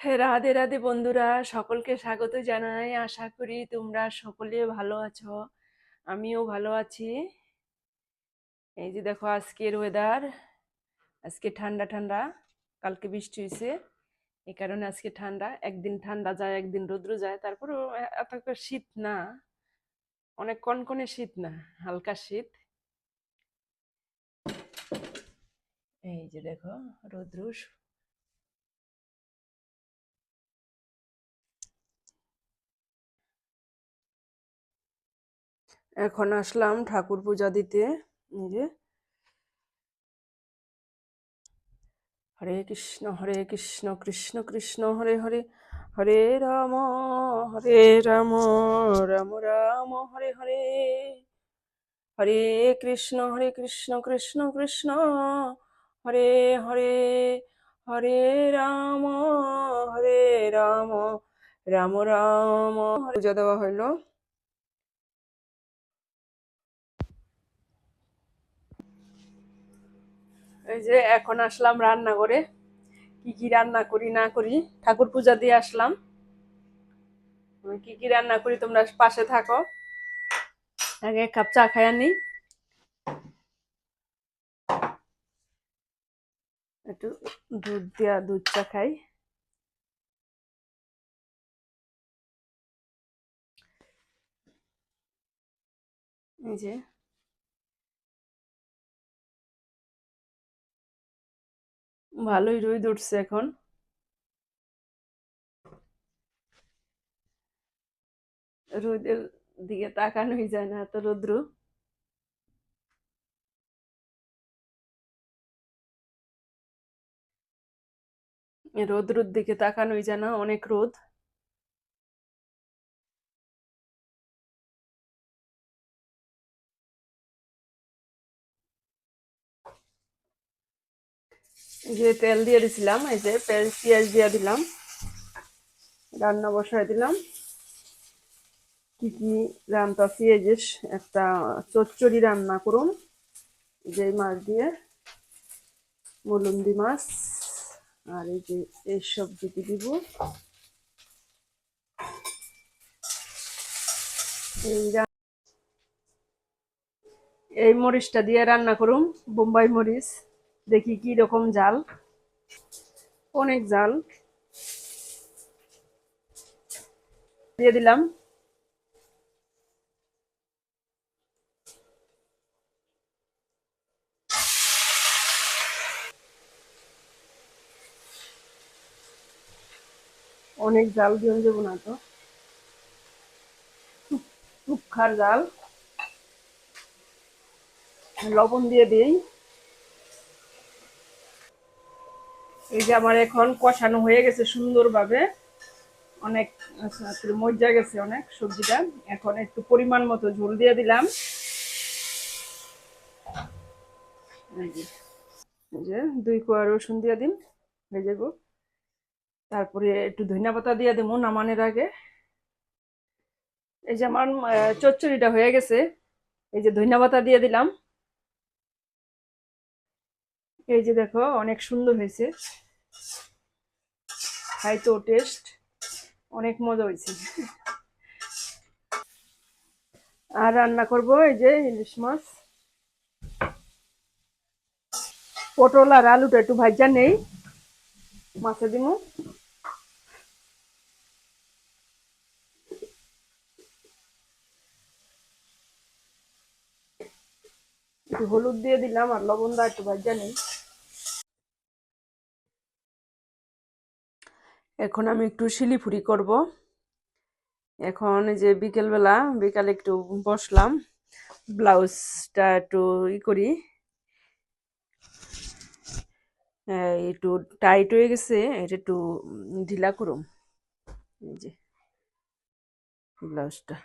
হ্যাঁ, রাধে রাধে বন্ধুরা সকলকে স্বাগত জানাই। আশা করি তোমরা সকলে ভালো আছো আমিও ভালো আছি। এই যে দেখো আজকের ওয়েদার আজকে ঠান্ডা ঠান্ডা কালকে বৃষ্টি হয়েছে এই কারণে আজকে ঠান্ডা একদিন ঠান্ডা যায় একদিন রৌদ্র যায় তারপরেও এ- এত শীত না অনেক কনকনে শীত না হালকা শীত। এই যে দেখো রৌদ্র এখন আসলাম ঠাকুর পূজা দিতে। যে। হরে কৃষ্ণ হরে কৃষ্ণ কৃষ্ণ কৃষ্ণ, হরে হরে। হরে রাম হরে রাম রাম রাম, হরে হরে। হরে কৃষ্ণ হরে কৃষ্ণ কৃষ্ণ কৃষ্ণ। হরে হরে হরে রাম হরে রাম রাম রাম। পূজা দেওয়া হইল। এই যে এখন আসলাম রান্না করে কি কি রান্না করি, না করি, ঠাকুর পূজা দিয়ে আসলাম। কি কি রান্না করি, তোমরা পাশে থাকো। আগে এক কাপ চা খাই আনি একটু দুধ দেওয়া দুধ চা খাই। এই যে ভালোই রোদ উঠছে এখন। রোদের দিকে তাকানোই যায় না এত রৌদ্র। রৌদ্রুর দিকে তাকানোই যায় না, অনেক রোদ। যে তেল দিয়ে দিছিলাম, এই যে পেঁয়াজ দিয়ে দিলাম। রান্না বসায় দিলাম। কি কি রান্তাছি এই যে একটা চচ্চড়ি রান্না করুন। যে মাছ দিয়ে মুলুন্দি মাছ, আর এই যে এই সবজিটি দিব। এই মরিচটা দিয়ে রান্না করুন, বোম্বাই মরিচ। দেখি কি রকম জাল। অনেক জাল। দিয়ে দিলাম। অনেক জাল দিয়ে দেবো না তো। টুকখার জাল। লবণ দিয়ে দিই। এই যে আমার এখন কষানো হয়ে গেছে সুন্দরভাবে। অনেক আচ্ছা, মজা গেছে অনেক সবজিটা। এখন একটু পরিমাণ মতো ঝোল দিয়ে দিলাম। যে দুই কোয়া রসুন দিয়ে দিন হয়ে যাব তারপরে একটু ধনিয়া পাতা দিয়ে দেবো নামানের আগে। এই যে আমার চচ্চড়িটা হয়ে গেছে। এই যে ধনিয়া পাতা দিয়ে দিলাম। এই যে দেখো অনেক সুন্দর হয়েছে। খাই তো টেস্ট অনেক মজা হয়েছে। আর রান্না করব এই যে ইলিশ মাছ। পটল আর আলুটা একটু ভাজা নেই, মাছে দিব একটু হলুদ দিয়ে দিলাম আর লবণ দা একটু ভাজা নেই। এখন আমি একটু শিলিফুরি করব। এখন যে বিকেলবেলা, বিকালে একটু বসলাম। ব্লাউজটা একটু ই করি। একটু টাইট হয়ে গেছে, এটা একটু ঢিলা করুম। এই যে ব্লাউজটা।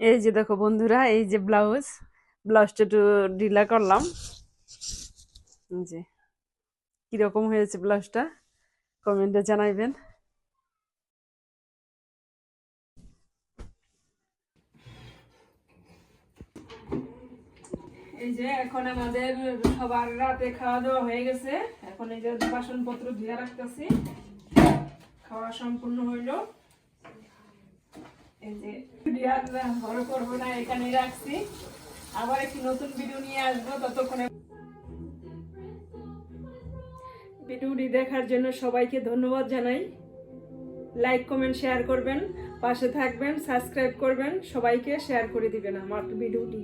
এই যে দেখো বন্ধুরা, এই যে ব্লাউজ, ব্লাউজটা একটু ঢিলা করলাম। যে, কীরকম হয়েছে ব্লাউজটা? কমেন্টে জানাইবেন। এই যে এখন আমাদের সবার রাতে খাওয়া দাওয়া হয়ে গেছে। এখন এই যে বাসনপত্র ধুয়ে রাখতেছি। খাওয়া সম্পূর্ণ হইল। এই যে এখানে রাখছি। আবার একটি নতুন ভিডিও নিয়ে ততক্ষণে ভিডিওটি দেখার জন্য সবাইকে ধন্যবাদ জানাই। লাইক কমেন্ট শেয়ার করবেন, পাশে থাকবেন সাবস্ক্রাইব করবেন, সবাইকে শেয়ার করে দিবেন আমার ভিডিওটি।